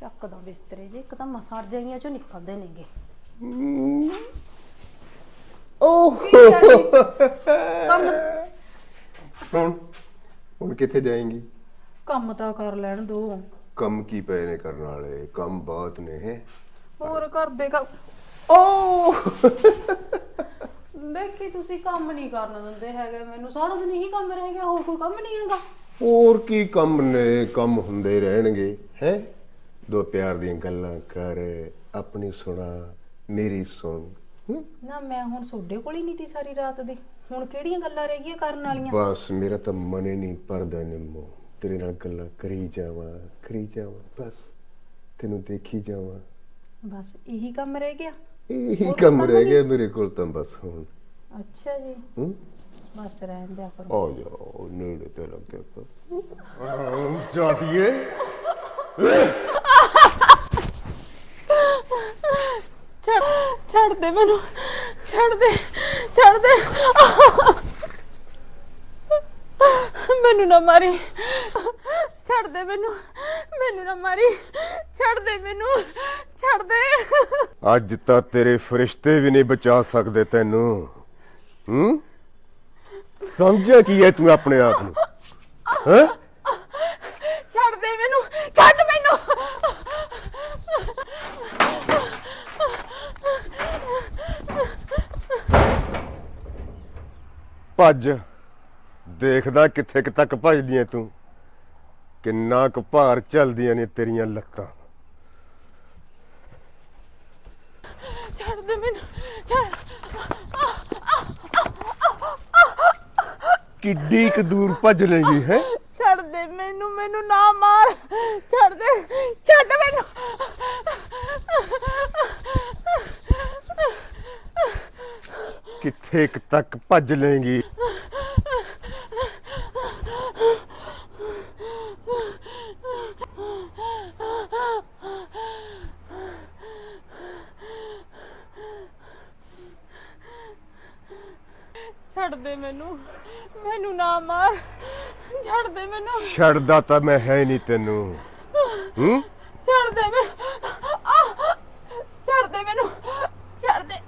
ਚੱਕਦਾ ਬਿਸਤਰੇ ਜੇ ਇੱਕ ਤਾਂ ਮਸਾਰ ਜਾਈਆਂ ਚੋਂ ਨਿਕਲਦੇ ਨੇਗੇ। ਓਹ। ਕੰਮ ਹੁਣ ਹੁਣ ਕਿੱਥੇ ਜਾਏਂਗੀ? ਕੰਮ ਤਾਂ ਕਰ ਲੈਣ ਦੋ। ਕੰਮ ਕੀ ਪਏ ਨੇ ਕਰਨ ਵਾਲੇ? ਕੰਮ ਬਹੁਤ ਨੇ। ਹੋਰ ਘਰ ਦੇ ਕੰਮ ਓ! ਦੇਖੀ ਤੁਸੀਂ ਕੰਮ ਨਹੀਂ ਕਰਨ ਦਿੰਦੇ ਹੈਗੇ ਮੈਨੂੰ। ਸਾਰਾ ਦਿਨ ਇਹੀ ਕੰਮ ਰਹਿ ਗਿਆ ਹੋਰ ਕੋਈ ਕੰਮ ਨਹੀਂ ਹੈਗਾ। ਹੋਰ ਕੀ ਕੰਮ ਨੇ? ਕੰਮ ਹੁੰਦੇ ਰਹਿਣਗੇ ਹੈ? ਦੋ ਪਿਆਰ ਦੀਆਂ ਗੱਲਾਂ ਕਰ ਆਪਣੀ ਸੁਣਾ ਮੇਰੀ ਸੁਣ। ਹੂੰ? ਨਾ ਮੈਂ ਹੁਣ ਤੁਹਾਡੇ ਕੋਲ ਹੀ ਨਹੀਂ ਤੀ ਸਾਰੀ ਰਾਤ ਦੀ। ਹੁਣ ਕਿਹੜੀਆਂ ਗੱਲਾਂ ਰਹਿ ਗਈਆਂ ਕਰਨ ਵਾਲੀਆਂ? ਬਸ ਮੇਰਾ ਤਾਂ ਮਨ ਹੀ ਨਹੀਂ ਪਰਦਾ ਨਿੰਮੋ। ਤੇਰੇ ਨਾਲ ਗੱਲਾਂ ਕਰੀ ਜਾਵਾਂ ਕਰੀ ਜਾਵਾਂ ਬਸ। ਤੈਨੂੰ ਦੇਖੀ ਜਾਵਾਂ। ਬਸ ਇਹੀ ਕੰਮ ਰਹਿ ਗਿਆ? ਇਹੀ ਹੋਰ ਕੰਮ ਕੰਮ ਰਹਿ ਨਹੀਂ? ਗਿਆ ਮੇਰੇ ਕੋਲ ਤਾਂ ਬਸ ਹੁਣ। ਅੱਛਾ ਜੀ। ਹੂੰ? ਬਸ ਰਹਿਣ ਦਿਆ ਕਰੋ। ਆ ਜਾ ਨੇੜੇ ਤੇ ਲੱਗਿਆ ਕਰ ਜਾਦੀਏ ਛੱਡ ਛੱਡ ਦੇ ਮੈਨੂੰ ਛੱਡ ਦੇ ਛੱਡ ਦੇ। ਮੈਨੂੰ ਨਾ ਮਾਰੀ। ਛੱਡ ਦੇ ਮੈਨੂੰ ਮੈਨੂੰ ਨਾ ਮਾਰੀ। ਛੱਡ ਦੇ ਮੈਨੂੰ ਛੱਡ ਦੇ। ਅੱਜ ਤਾਂ ਤੇਰੇ ਫਰਿਸ਼ਤੇ ਵੀ ਨਹੀਂ ਬਚਾ ਸਕਦੇ ਤੈਨੂੰ। ਹੂੰ? ਸਮਝਿਆ ਕੀ ਹੈ ਤੂੰ ਆਪਣੇ ਆਪ ਨੂੰ? ਹੈ? ਛੱਡ ਦੇ ਮੈਨੂੰ ਛੱਡ ਮੈਨੂੰ। ਭੱਜ। ਦੇਖਦਾ ਕਿੱਥੇ ਕੁ ਤੱਕ ਭੱਜਦੀ ਐ ਤੂੰ। ਕਿੰਨਾ ਕੁ ਭਾਰ ਚੱਲਦੀਆਂ ਨੇ ਤੇਰੀਆਂ ਲੱਤਾਂ। ਛੱਡ ਦੇ ਮੈਨੂੰ ਛੱਡ। ਕਿੱਡੀ ਕੁ ਦੂਰ ਭੱਜ ਲੇਗੀ ਹੈ? ਛੱਡ ਦੇ ਮੈਨੂੰ ਮੈਨੂੰ ਨਾ ਮਾਰ। ਛੱਡ ਦੇ ਛੱਡ ਮੈਨੂੰ। ਕਿੱਥੇ ਕੁ ਤੱਕ ਭੱਜ ਲੇਗੀ ਛੱਡ ਦੇ ਮੈਨੂੰ। ਮੈਨੂੰ ਨਾ ਮਾਰ। ਛੱਡ ਦੇ ਮੈਨੂੰ। ਛੱਡਦਾ ਤਾਂ ਮੈਂ ਹੈ ਨਹੀਂ ਤੈਨੂੰ। ਹੂੰ? ਛੱਡ ਦੇ ਮੈਂ ਆਹ! ਛੱਡ ਦੇ ਮੈਨੂੰ ਛੱਡ ਦੇ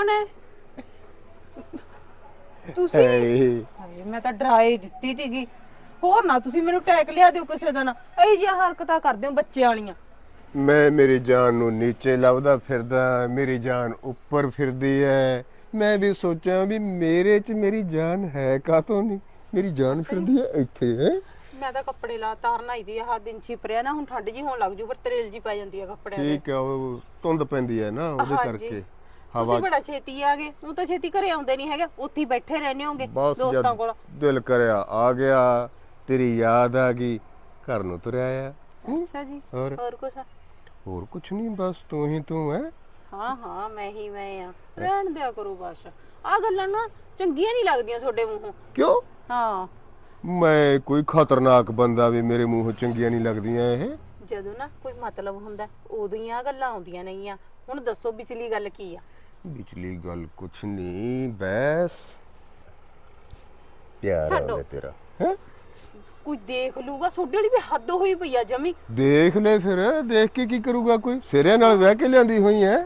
ਕੌਣ ਹੈ? ਤੁਸੀਂ? ਹੇ। ਹਾਏ ਮੈਂ ਤਾਂ ਡਰਾਈ ਦਿੱਤੀ ਸੀਗੀ। ਹੋਰ ਨਾ ਤੁਸੀਂ ਮੈਨੂੰ ਟੈਕ ਲਿਆ ਦਿਓ ਕਿਸੇ ਦਿਨ। ਇਹੀ ਜਿਹੀਆਂ ਹਰਕਤਾਂ ਕਰਦੇ ਹੋ ਬੱਚੇ ਵਾਲੀਆਂ। ਮੈਂ ਮੇਰੀ ਜਾਨ ਨੂੰ ਨੀਚੇ ਲੱਭਦਾ ਫਿਰਦਾ ਮੇਰੀ ਜਾਨ ਉੱਪਰ ਫਿਰਦੀ ਹੈ। ਮੈਂ ਵੀ ਸੋਚਾਂ ਵੀ ਮੇਰੇ 'ਚ ਮੇਰੀ ਜਾਨ ਹੈ ਕਾਤੋਂ ਨਹੀਂ ਮੇਰੀ ਜਾਨ ਫਿਰਦੀ ਹੈ ਇੱਥੇ ਹੈ? ਮੈਂ ਤਾਂ ਕੱਪੜੇ ਲਾ ਤਾਰਨਾ ਹੀ ਦੀ ਆਹ ਦਿਨ ਛਿਪਰਿਆ ਨਾ ਹੁਣ ਠੰਡ ਜੀ ਹੋਣ ਲੱਗ ਜੂ ਪਰ ਤਰੇਲ ਜੀ ਪੈ ਜਾਂਦੀ ਆ ਕੱਪੜਿਆਂ ਦੇ। ਠੀਕ ਹੈ ਉਹ ਧੁੰਦ ਪੈਂਦੀ ਹੈ ਨਾ ਉਹਦੇ ਹਾਂਜੀ। ਕਰਕੇ। ਤੁਸੀਂ ਬੜਾ ਛੇਤੀ ਆ ਗਏ। ਹੁਣ ਤਾਂ ਛੇਤੀ ਘਰੇ ਆਉਂਦੇ ਨਹੀਂ ਹੈਗੇ ਉੱਥੇ ਹੀ ਬੈਠੇ ਰਹਿੰਦੇ ਹੋਗੇ ਬਸ ਦੋਸਤਾਂ ਕੋਲ। ਦਿਲ ਕਰਿਆ ਆ ਗਿਆ ਤੇਰੀ ਯਾਦ ਆ ਗਈ ਘਰ ਨੂੰ ਤੁਰਿਆ ਆ ਅੱਛਾ ਜੀ ਹੋਰ? ਹੋਰ ਕੁਛ? ਹੋਰ ਕੁਛ ਨਹੀਂ ਬਸ ਤੂੰ ਹੀ ਤੂੰ ਹੈ? ਹਾਂ ਹਾਂ ਮੈਂ ਹੀ ਮੈਂ ਆ। ਰਹਿਣ ਦਿਆ ਕਰੋ ਬਸ। ਆ ਗੱਲਾਂ ਨਾ ਚੰਗੀਆਂ ਨਹੀਂ ਲੱਗਦੀਆਂ ਤੁਹਾਡੇ ਮੂੰਹੋਂ। ਕਿਉਂ? ਹਾਂ। ਮੈਂ ਕੋਈ ਖਤਰਨਾਕ ਬੰਦਾ ਵੀ ਮੇਰੇ ਮੂੰਹੋਂ ਚੰਗੀਆਂ ਨਹੀਂ ਲੱਗਦੀਆਂ ਇਹ? ਜਦੋਂ ਨਾ ਕੋਈ ਮਤਲਬ ਹੁੰਦਾ ਉਦੋਂ ਹੀ ਆ ਗੱਲਾਂ ਆਉਂਦੀਆਂ ਨਹੀਂਆਂ ਹੁਣ ਦੱਸੋ ਵਿਚਲੀ ਗੱਲ ਕੀ ਆ? ਵਿਚਲੀ ਗੱਲ ਕੁਛ ਨਹੀਂ ਬਸ ਪਿਆਰ ਛੱਡੋ। ਆਉਂਦਾ ਤੇਰਾ ਹੈ? ਕੋਈ ਦੇਖ ਲੂਗਾ ਤੁਹਾਡੇ ਵਾਲੀ ਵੀ ਹੱਦ ਹੋਈ ਪਈ ਆ ਜਮੀ। ਦੇਖ ਲੈ ਫਿਰ ਦੇਖ ਕੇ ਕੀ ਕਰੂਗਾ ਕੋਈ? ਸਿਰਿਆਂ ਨਾਲ ਵਹਿ ਕੇ ਲਿਆਂਦੀ ਹੋਈ ਹੈ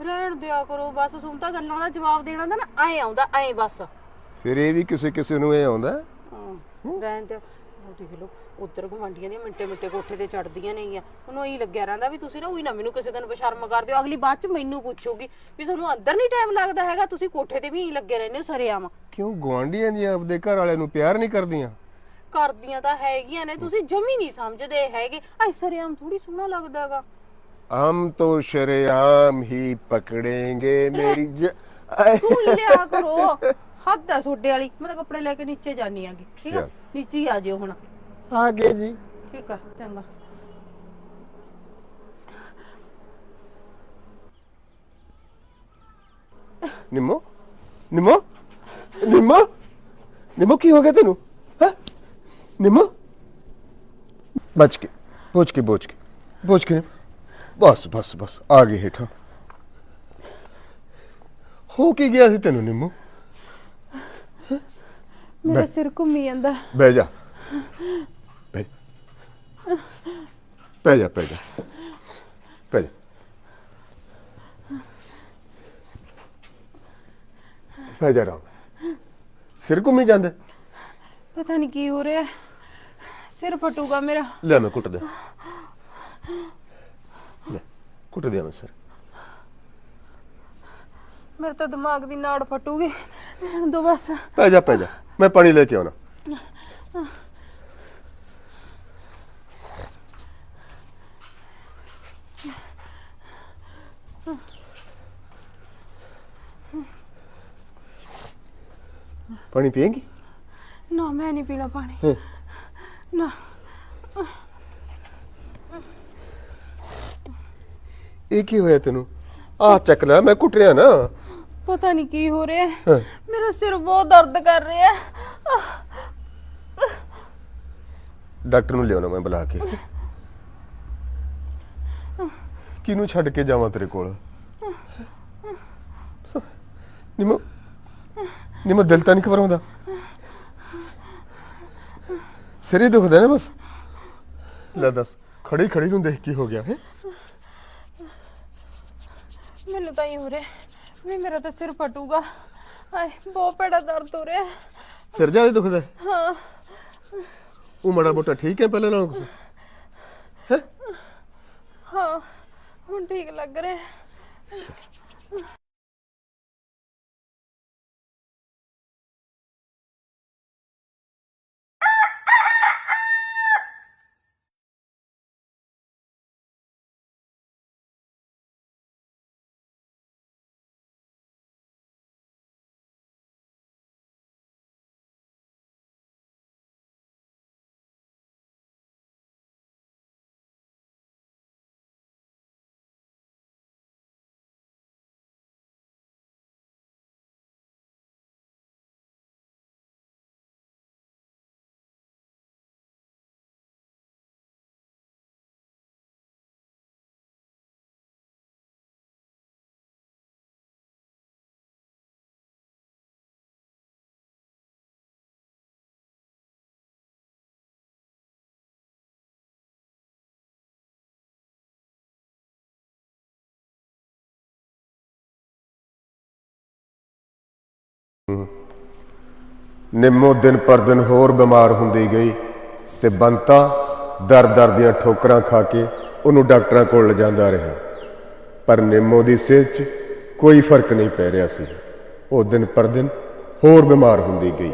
ਰਹਿਣ ਦਿਆ ਕਰੋ ਬਸ ਸੁਣ ਤਾਂ ਗੱਲਾਂ ਦਾ ਜਵਾਬ ਦੇਣਾ ਤਾਂ ਨਾ ਐ ਆਉਂਦਾ ਐ ਬਸ। ਫਿਰ ਇਹ ਵੀ ਕਿਸੇ ਕਿਸੇ ਨੂੰ ਇਹ ਆਉਂਦਾ? ਹਾਂ, ਰਹਿਣ ਦਿਓ। ਉਹ ਦੇਖ ਲਓ ਉਧਰ ਗਵਾਂਡੀਆਂ ਦੀਆਂ ਮਿੰਟੇ ਮਿੰਟੇ ਕੋਠੇ ਤੇ ਚੜਦੀਆਂ ਨਹੀਂ ਆ ਉਹਨੂੰ ਇਹੀ ਲੱਗਿਆ ਰਹਿੰਦਾ ਵੀ ਤੁਸੀਂ ਨਾ ਉਹੀ ਨਾ ਮੈਨੂੰ ਕਿਸੇ ਦਿਨ ਬਸ਼ਰਮ ਕਰ ਦਿਓ ਅਗਲੀ ਬਾਅਦ ਚ ਮੈਨੂੰ ਪੁੱਛੋਗੀ ਵੀ ਤੁਹਾਨੂੰ ਅੰਦਰ ਨਹੀਂ ਟਾਈਮ ਲੱਗਦਾ ਹੈਗਾ ਤੁਸੀਂ ਕੋਠੇ ਤੇ ਵੀ ਇਹੀ ਲੱਗੇ ਰਹਿੰਦੇ ਹੋ ਸਰੇਆਮ। ਕਿਉਂ ਗਵਾਂਡੀਆਂ ਦੀਆਂ ਆਪਦੇ ਘਰ ਵਾਲਿਆਂ ਨੂੰ ਪਿਆਰ ਨਹੀਂ ਕਰਦੀਆਂ? ਕਰਦੀਆਂ ਤਾਂ ਹੈਗੀਆਂ ਨੇ ਤੁਸੀਂ ਜਮੀ ਨਹੀਂ ਸਮਝਦੇ ਹੈਗੇ। ਐ ਸਰੇਆਮ ਥੋੜੀ ਸੋਹਣਾ ਲੱਗਦਾ ਹੈਗਾ ਹਮ ਤੋ ਸ਼ਰੇਆਮ ਹੀ ਪਕੜेंगे ਮੇਰੀ ਜ- ਸੁਣ ਕਰੋ। ਹੱਦ ਆ ਤੁਹਾਡੇ ਵਾਲੀ। ਮੈਂ ਤਾਂ ਕੱਪੜੇ ਲੈ ਕੇ ਨੀਚੇ ਜਾਣੀ ਆਗੀ ਠੀਕ ਆ? ਨੀਚੇ ਹੀ ਆ ਜਿਓ ਹੁਣ। ਆ ਗਏ ਜੀ। ਠੀਕ ਆ ਚੰਗਾ। ਨਿੰਮੋ? ਨਿੰਮੋ? ਨਿੰਮੋ? ਨਿੰਮੋ ਕੀ ਹੋ ਗਿਆ ਤੈਨੂੰ? ਹੈ? ਨਿੰਮੋ? ਬਚ ਕੇ ਬੋਚ ਕੇ ਬੋਚ ਕੇ ਬੋਚ ਕੇ। ਬਸ ਬਸ ਬਸ ਆ ਗਏ ਹੇਠਾਂ। ਹੋ ਕੀ ਗਿਆ ਸੀ ਤੈਨੂੰ ਨਿੰਮੋ? ਮੇਰਾ ਸਿਰ ਘੁੰਮੀ ਜਾਂਦਾ। ਬਹਿ ਜਾ। ਬਹਿ। ਬਹਿ ਜਾ ਬਹਿ ਜਾ। ਬਹਿ ਜਾ। ਬਹਿ ਜਾ ਰਾਮ। ਸਿਰ ਘੁੰਮੀ ਜਾਂਦਾ? ਪਤਾ ਨਹੀਂ ਕੀ ਹੋ ਰਿਹਾ। ਸਿਰ ਫਟੂਗਾ ਮੇਰਾ। ਲੈ ਮੈਂ ਕੁੱਟ ਦੇ ਲੈ ਕੁੱਟ ਦਿਆਂ ਮੈਂ ਸਿਰ। ਮੇਰੇ ਤਾਂ ਦਿਮਾਗ ਦੀ ਨਾੜ ਫਟੂਗੀ। ਰਹਿਣ ਦੋ ਬਸ। ਪੈ ਜਾ ਪੈ ਜਾ। ਮੈਂ ਪਾਣੀ ਲੈ ਕੇ ਆਉਣਾ। ਪਾਣੀ ਪੀਏਂਗੀ? ਨਾ ਮੈਂ ਨਹੀਂ ਪੀਣਾ ਪਾਣੀ। ਨਾ। ਇਹ ਕੀ ਹੋਇਆ ਤੈਨੂੰ? ਆਹ ਚੱਕ ਲੈ ਮੈਂ ਕੁੱਟ ਰਿਹਾ ਨਾ। ਪਤਾ ਨਹੀਂ ਕੀ ਹੋ ਰਿਹਾ। ਹੈ। ਹਾਂ। ਮੇਰਾ ਸਿਰ ਬਹੁਤ ਦਰਦ ਕਰ ਰਿਹਾ ਹੈ। ਡਾਕਟਰ ਨੂੰ ਲਿਆਉਣਾ ਮੈਂ ਬੁਲਾ ਕੇ। ਕਿਹਨੂੰ ਛੱਡ ਕੇ ਜਾਵਾਂ ਤੇਰੇ ਕੋਲ? ਨਿਮੋ ਨਿਮੋ ਦਿਲ ਤਾਂ ਨਹੀਂ ਘਬਰਾਉਂਦਾ। ਸਿਰੇ ਦੁਖਦਾ ਨਾ ਬਸ। ਲੈ ਦੱਸ ਖੜੀ ਖੜੀ ਨੂੰ ਦੇਖ ਕੀ ਹੋ ਗਿਆ ਹੈ ਮੈਨੂੰ ਤਾਂ ਹੀ ਹੋ ਰਿਹਾ ਵੀ ਮੇਰਾ ਤਾਂ ਸਿਰ ਫਟੂਗਾ। ਹਾਏ ਬਹੁਤ ਭੈੜਾ ਦਰਦ ਹੋ ਰਿਹਾ। ਸਿਰ ਜ਼ਿਆਦਾ ਦੁਖਦਾ ਹੈ? ਹਾਂ ਉਹ ਮੜਾ ਮੋਟਾ ਠੀਕ ਹੈ ਪਹਿਲਾਂ ਨਾਲੋਂ ਹੈ ਹਾਂ ਹੁਣ ਠੀਕ ਲੱਗ ਰਿਹਾ ਨਿੰਮੋ ਦਿਨ ਪਰ ਦਿਨ ਹੋਰ ਬਿਮਾਰ ਹੁੰਦੀ ਗਈ ਤੇ ਬੰਤਾ ਦਰ ਦਰ ਦੀਆਂ ਠੋਕਰਾਂ ਖਾ ਕੇ ਉਹਨੂੰ ਡਾਕਟਰਾਂ ਕੋਲ ਲਿਜਾਂਦਾ ਰਿਹਾ। ਪਰ ਨਿੰਮੋ ਦੀ ਸਿਹਤ 'ਚ ਕੋਈ ਫ਼ਰਕ ਨਹੀਂ ਪੈ ਰਿਹਾ ਸੀ। ਉਹ ਦਿਨ ਪਰ ਦਿਨ ਹੋਰ ਬਿਮਾਰ ਹੁੰਦੀ ਗਈ।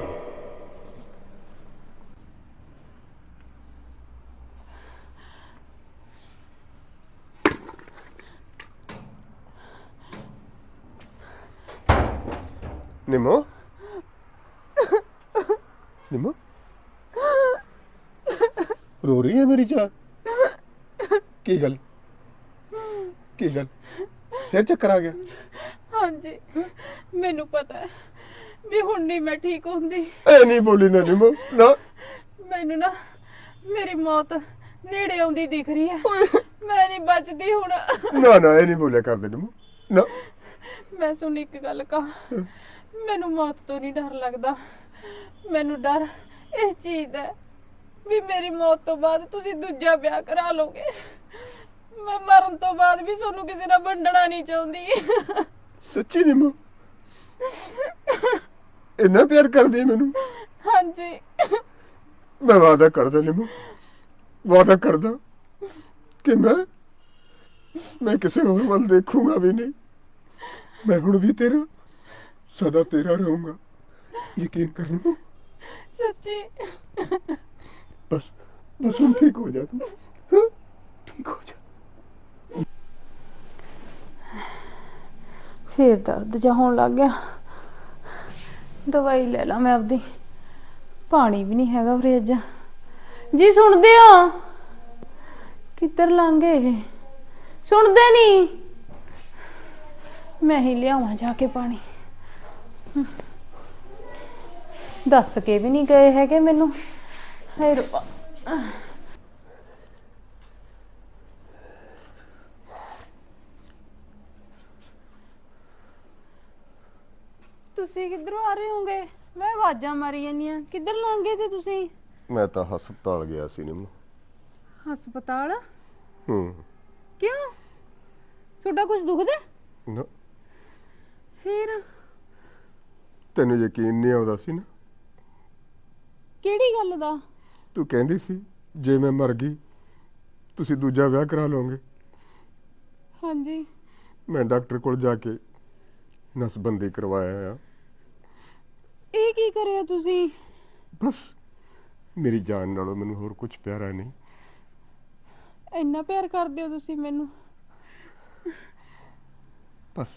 ਨਿੰਮੋ ਨਿੰਮੋ ਰੋ ਰਹੀ ਹੈ ਮੇਰੀ ਜਾਨ ਕੀ ਗੱਲ? ਕੀ ਗੱਲ? ਫਿਰ ਚੱਕਰ ਆ ਗਿਆ। ਹਾਂਜੀ ਮੈਨੂੰ ਪਤਾ ਹੈ ਵੀ ਹੁਣ ਨਹੀਂ ਮੈਂ ਠੀਕ ਹੁੰਦੀ। ਐ ਨਹੀਂ ਬੋਲੀ ਨਾ ਨਿੰਮੋ ਨਾ। ਮੈਨੂੰ ਨਾ ਮੇਰੀ ਮੌਤ ਨੇੜੇ ਆਉਂਦੀ ਦਿਖ ਰਹੀ ਹੈ। ਮੈਂ ਨਹੀਂ ਬਚਦੀ ਹੁਣ। ਨਾ ਨਾ ਇਹ ਨਹੀਂ ਬੋਲਿਆ ਕਰਦੇ ਨਿੰਮੋ ਨਾ। ਮੈਂ ਸੁਣ ਇੱਕ ਗੱਲ ਕਹਾਂ। ਮੈਨੂੰ ਮੌਤ ਤੋਂ ਨਹੀਂ ਡਰ ਲੱਗਦਾ। ਮੈਨੂੰ ਡਰ ਇਸ ਚੀਜ਼ ਦਾ ਹੈ ਵੀ ਮੇਰੀ ਮੌਤ ਤੋਂ ਬਾਅਦ ਤੁਸੀਂ ਦੂਜਾ ਵਿਆਹ ਕਰਾ ਲੋਗੇ ਮੈਂ ਮਰਨ ਤੋਂ ਬਾਅਦ ਵੀ ਤੁਹਾਨੂੰ ਕਿਸੇ ਨਾਲ ਵੰਡਣਾ ਨਹੀਂ ਚਾਹੁੰਦੀ। ਸੱਚੀ ਨਿੰਮੋ? ਇੰਨਾ ਪਿਆਰ ਕਰਦੀ ਹੈ ਮੈਨੂੰ? ਹਾਂਜੀ। ਮੈਂ ਵਾਅਦਾ ਕਰਦਾ ਨਿੰਮੋ ਵਾਅਦਾ ਕਰਦਾ ਕਿ ਮੈਂ ਮੈਂ ਕਿਸੇ ਹੋਰ ਵੱਲ ਦੇਖੂੰਗਾ ਵੀ ਨਹੀਂ। ਮੈਂ ਹੁਣ ਵੀ ਤੇਰਾ ਸਦਾ ਤੇਰਾ ਰਹੂੰਗਾ। ਯਕੀਨ ਕਰ ਲਓ ਸੱਚੀ। ਬਸ ਬਸ ਹੁਣ ਠੀਕ ਹੋ ਜਾ ਤੂੰ। ਹਾਂ? ਠੀਕ ਹੋ ਜਾ। ਫੇਰ ਦਰਦ ਜਿਹਾ ਹੋਣ ਲੱਗ ਗਿਆ। ਦਵਾਈ ਲੈ ਲਾ ਮੈਂ ਆਪਦੀ। ਪਾਣੀ ਵੀ ਨਹੀਂ ਹੈਗਾ ਫ੍ਰਿਜ। ਜੀ ਸੁਣਦੇ ਹੋ? ਕਿੱਧਰ ਲੰਘੇ ਇਹ? ਸੁਣਦੇ ਨਹੀਂ? ਮੈਂ ਹੀ ਲਿਆਵਾਂ ਜਾ ਕੇ ਪਾਣੀ। ਦੱਸ ਕੇ ਵੀ ਨਹੀਂ ਗਏ ਹੈਗੇ ਮੈਨੂੰ। ਹਾਏ ਰੱਬਾ। ਤੁਸੀਂ ਕਿੱਧਰੋਂ ਆ ਰਹੇ ਹੋਗੇ? ਮੈਂ ਆਵਾਜ਼ਾਂ ਮਾਰੀ ਜਾਂਦੀਆਂ ਕਿੱਧਰ ਲੰਘੇ ਤੇ ਤੁਸੀਂ? ਮੈਂ ਤਾਂ ਹਸਪਤਾਲ ਗਿਆ ਸੀ ਨਿੰਮ। ਹਸਪਤਾਲ? ਹੂੰ। ਕਿਉਂ? ਤੁਹਾਡਾ ਕੁਝ ਦੁਖਦਾ ਨਾ। ਫੇਰ? ਤੈਨੂੰ ਯਕੀਨ ਨਹੀਂ ਆਉਂਦਾ ਸੀ ਨਾ। ਕਿਹੜੀ ਗੱਲ ਦਾ? ਤੂੰ ਕਹਿੰਦੀ ਸੀ ਜੇ ਮੈਂ ਮਰ ਗਈ ਤੁਸੀਂ ਦੂਜਾ ਵਿਆਹ ਕਰਾ ਲਓਗੇ। ਹਾਂਜੀ। ਮੈਂ ਡਾਕਟਰ ਕੋਲ ਜਾ ਕੇ ਨਸਬੰਦੀ ਕਰਵਾਇਆ ਆ। ਇਹ ਕੀ ਕਰਿਆ ਤੁਸੀਂ? ਬਸ ਮੇਰੀ ਜਾਨ ਨਾਲੋਂ ਮੈਨੂੰ ਹੋਰ ਕੁਝ ਪਿਆਰਾ ਨਹੀਂ। ਇੰਨਾ ਪਿਆਰ ਕਰਦੇ ਹੋ ਤੁਸੀਂ ਮੈਨੂੰ? ਬਸ।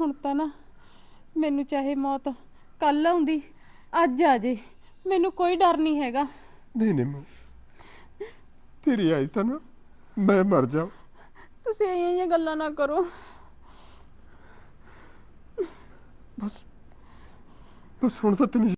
ਹੁਣ ਤਾਂ ਨਾ ਮੈਨੂੰ ਚਾਹੇ ਮੌਤ ਕੱਲ ਆਉਂਦੀ ਅੱਜ ਆ ਜੇ। ਮੈਨੂੰ ਕੋਈ ਡਰ ਨਹੀਂ ਹੈਗਾ। ਨਹੀਂ ਨਹੀਂ ਮੈਂ ਤੇਰੀ ਆਈ ਤਾਂ ਨਾ ਮੈਂ ਮਰ ਜਾ ਤੁਸੀਂ ਇਹੀਆਂ ਜਿਹੀਆਂ ਗੱਲਾਂ ਨਾ ਕਰੋ। ਬਸ ਬਸ ਹੁਣ ਤਾਂ ਤੈਨੂੰ